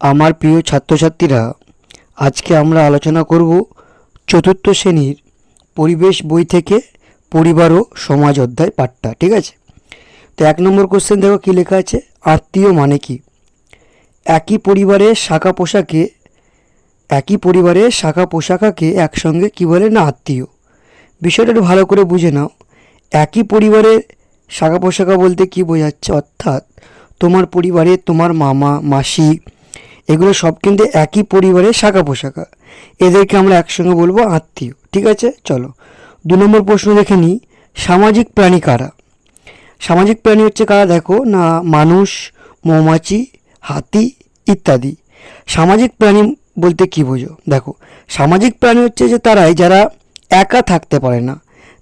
আমার প্রিয় ছাত্রছাত্রীরা, আজকে আমরা আলোচনা করব চতুর্থ শ্রেণির পরিবেশ বই থেকে পরিবার ও সমাজ অধ্যায় পাঠটা, ঠিক আছে? তো এক নম্বর কোশ্চেন দেখো কী লেখা আছে? আত্মীয় মানে কি? একই পরিবারের শাখা পোশাকে, একই পরিবারের শাখা পোশাকাকে একসঙ্গে কী বলে না আত্মীয়? বিষয়টা একটু ভালো করে বুঝে নাও। একই পরিবারের শাখা পোশাকা বলতে কি বোঝাচ্ছে? অর্থাৎ তোমার পরিবারে তোমার মামা, মাসি এগুলো সব কিন্তু একই পরিবারের শাখা পোশাকা এদেরকে আমরা একসঙ্গে বলব আত্মীয়। ঠিক আছে? চলো। দু নম্বর প্রশ্ন দেখে নিই। সামাজিক প্রাণী কারা? সামাজিক প্রাণী হচ্ছে কারা? দেখো, না, মানুষ, মৌমাছি, হাতি ইত্যাদি। সামাজিক প্রাণী বলতে কি বোঝো? দেখো, সামাজিক প্রাণী হচ্ছে যে তারাই, যারা একা থাকতে পারে না।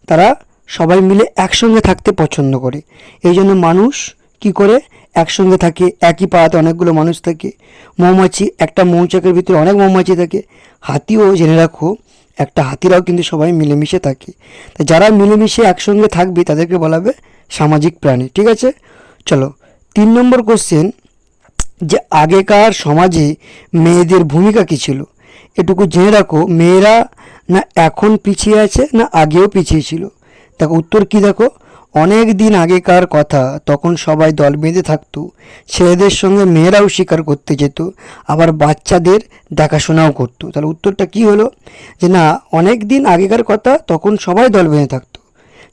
তারা সবাই মিলে একসঙ্গে থাকতে পছন্দ করে। এই জন্য মানুষ কি করে? একসঙ্গে থাকে, একই পাড়াতে অনেকগুলো মানুষ থাকে, মৌমাছি, একটা মৌচাকের ভিতরে অনেক মৌমাছি থাকে। হাতিও জেনে রাখো, একটা হাতিরাও কিন্তু সবাই মিলেমিশে থাকে। তা যারা মিলেমিশে একসঙ্গে থাকবে, তাদেরকে বলা হবে সামাজিক প্রাণী, ঠিক আছে? চলো, তিন নম্বর কোশ্চেন যে আগেকার সমাজে মেয়েদের ভূমিকা কী ছিল? এটুকু জেনে রাখো, মেয়েরা না এখন পিছিয়ে আছে, না আগেও পিছিয়ে ছিল? দেখো, উত্তর কি দেখো? অনেক দিন আগেকার কথা, তখন সবাই দল বেঁধে থাকতো। ছেলেদের সঙ্গে মেয়েরাও শিকার করতে যেত, আবার বাচ্চাদের দেখাশোনাও করতো। তাহলে উত্তরটা কি হলো? যে না, অনেক দিন আগেকার কথা, তখন সবাই দল বেঁধে থাকতো।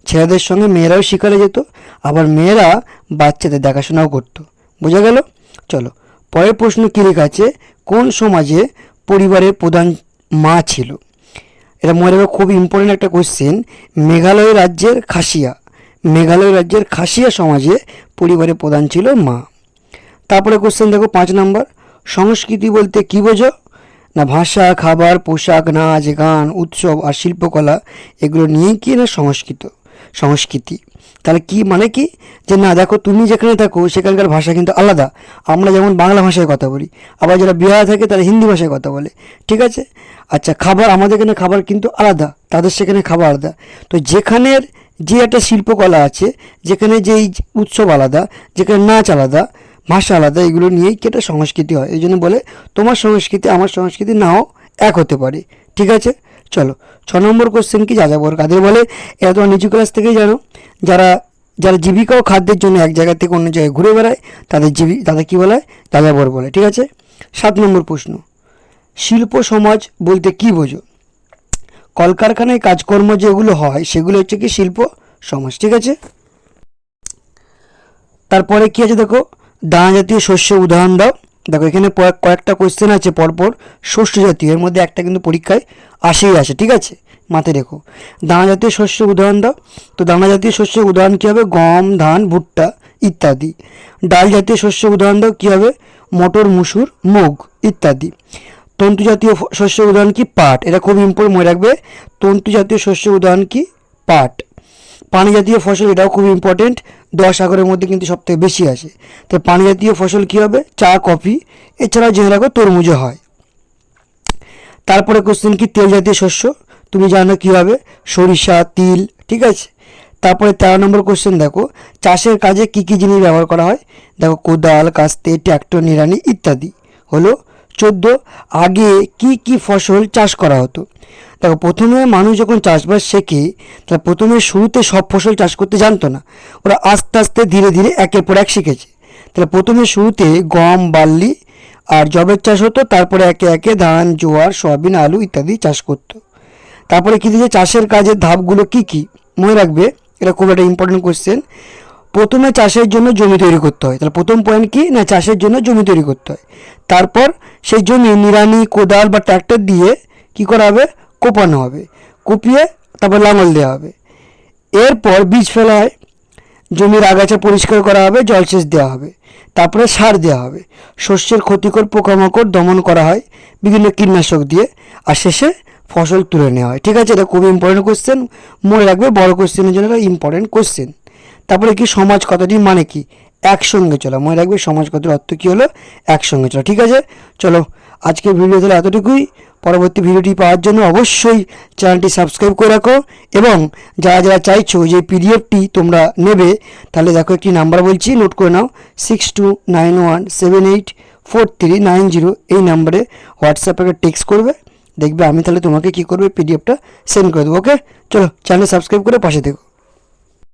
ছেলেদের সঙ্গে মেয়েরাও শিকারে যেত, আবার মেয়েরা বাচ্চাদের দেখাশোনাও করতো। বোঝা গেল? চলো, পরের প্রশ্ন কী লেখা আছে? কোন সমাজে পরিবারের প্রধান মা ছিল? এটা মনে রাখো খুব ইম্পর্টেন্ট একটা কোশ্চেন মেঘালয় রাজ্যের খাসিয়া। মেঘালয় রাজ্যের খাসিয়া সমাজে পরিবারের প্রধান ছিল মা। তারপরে কোশ্চেন দেখো পাঁচ নম্বর সংস্কৃতি বলতে কী বোঝো? না ভাষা, খাবার, পোশাক, নাচ, গান, উৎসব আর শিল্পকলা, এগুলো নিয়েই কি না সংস্কৃত? সংস্কৃতি। তাহলে কি মানে কি? যে না, দেখো তুমি যেখানে থাকো, সেখানকার ভাষা কিন্তু আলাদা। আমরা যেমন বাংলা ভাষায় কথা বলি, আবার যারা বিহারে থাকে তারা হিন্দি ভাষায় কথা বলে, ঠিক আছে? আচ্ছা খাবার, আমাদের এখানে খাবার কিন্তু আলাদা, তাদের সেখানে খাবার আলাদা। তো যেখানের যে একটা শিল্পকলা আছে, যেখানে যেই উৎসব আলাদা, যেখানে নাচ আলাদা, ভাষা আলাদা, এগুলো নিয়েই কি একটা সংস্কৃতি হয়। এই জন্য বলে, তোমার সংস্কৃতি, আমার সংস্কৃতি নাও, এক হতে পারে। ঠিক আছে? চলো, ছ নম্বর কোশ্চেন কি? যা যাযাবর কাদের বলে? এরা তোমার নিচু ক্লাস থেকেই জানো। যারা যারা জীবিকা ও খাদ্যের জন্য এক জায়গা থেকে অন্য জায়গায় ঘুরে বেড়ায়, তাদের জীবি, তাদের কী বলে? যাযাবর বলে। ঠিক আছে? সাত নম্বর প্রশ্ন, শিল্প সমাজ বলতে কি বোঝো? কলকারখানায় কাজকর্ম যেগুলো হয়, সেগুলো হচ্ছে কি শিল্প সমাজ, ঠিক আছে? তারপরে কি আছে দেখো? দানা জাতীয় শস্য উদাহরণ দাও। দেখো, এখানে কয়েক- কয়েকটা কোয়েশ্চেন আছে পরপর। শস্য জাতীয়, এর মধ্যে একটা কিন্তু পরীক্ষায় আসেই আসে, ঠিক আছে? মাথায় রেখো। দানা জাতীয় শস্য উদাহরণ দাও। তো দানা জাতীয় শস্যের উদাহরণ কী হবে? গম, ধান, ভুট্টা ইত্যাদি। ডাল জাতীয় শস্য উদাহরণ দাও, কী হবে? মটর, মুসুর, মুগ ইত্যাদি। তন্তু জাতীয় শস্যের উদাহরণ কি? পাট। এটা খুব ইম্পর্টেন্ট মনে রাখবে। তন্তু জাতীয় শস্যের উদাহরণ কি? পাট। পানি জাতীয় ফসল এটাও খুব ইম্পর্টেন্ট দশ সাগরের মধ্যে কিন্তু সবথেকে বেশি আসে। তো পানি জাতীয় ফসল কী হবে? চা, কফি। এছাড়াও জেনে রাখো তরমুজও হয়। তারপরে কোশ্চেন কি? তেল জাতীয় শস্য। তুমি জানো কী হবে সরিষা, তিল, ঠিক আছে? তারপরে তেরো নম্বর কোশ্চেন দেখো। চাষের কাজে কী কী জিনিস ব্যবহার করা হয়? দেখো কোদাল, কাস্তে, ট্র্যাক্টর, নিড়ানি ইত্যাদি। হলো চোদ্দ, আগে কি কি ফসল চাষ করা হতো? দেখো, প্রথমে মানুষ যখন চাষবাস শেখে তাহলে প্রথমে শুরুতে সব ফসল চাষ করতে জানতো না। ওরা আস্তে আস্তে ধীরে ধীরে একের পর এক শিখেছে। তাহলে প্রথমে শুরুতে গম, বার্লি আর জবের চাষ হতো, তারপরে একে একে ধান, জোয়ার, সয়াবিন, আলু ইত্যাদি চাষ করতো। তারপরে কী দিয়েছে? চাষের কাজের ধাপগুলো কি কি? মনে রাখবে, এটা খুব একটা ইম্পর্টেন্ট কোয়েশ্চেন প্রথমে চাষের জন্য জমি তৈরি করতে হয়। তাহলে প্রথম পয়েন্ট কি? না, চাষের জন্য জমি তৈরি করতে হয়। তারপর সেই জমি নিড়ানি, কোদাল বা ট্র্যাক্টর দিয়ে কি করা হবে? কোপানো হবে। কুপিয়ে তারপর লাঙল দেওয়া হবে। এরপর বীজ ফেলা হয় জমির আগাছা পরিষ্কার করা হবে জলসেচ দেওয়া হবে। তারপরে সার দেওয়া হবে। শস্যের ক্ষতিকর পোকামাকড় দমন করা হয়, বিভিন্ন কীটনাশক দিয়ে, আর শেষে ফসল তুলে নেওয়া হয়। ঠিক আছে, এটা খুব ইম্পর্টেন্ট কোশ্চেন মনে রাখবে, বড় কোশ্চেনের জন্য এটা ইম্পর্টেন্ট কোশ্চেন তারপরে কি সমাজ কথাটি মানে কি? একসঙ্গে চলো। মনে রাখবে সমাজ কথার অর্থ কী হলো? একসঙ্গে চলো, ঠিক আছে? চলো, আজকের ভিডিও তাহলে এতটুকুই। পরবর্তী ভিডিওটি পাওয়ার জন্য অবশ্যই চ্যানেলটি সাবস্ক্রাইব করে রাখো এবং যারা যারা চাইছো যে পিডিএফটি তোমরা নেবে, তাহলে দেখো একটি নাম্বার বলছি নোট করে নাও six two nine one seven eight four three nine zero এই নাম্বারে হোয়াটসঅ্যাপে একটা টেক্সট করবে, দেখবে আমি তাহলে তোমাকে কী করবে পিডিএফটা সেন্ড করে দেবো ওকে চলো চ্যানেল সাবস্ক্রাইব করে পাশে দেখো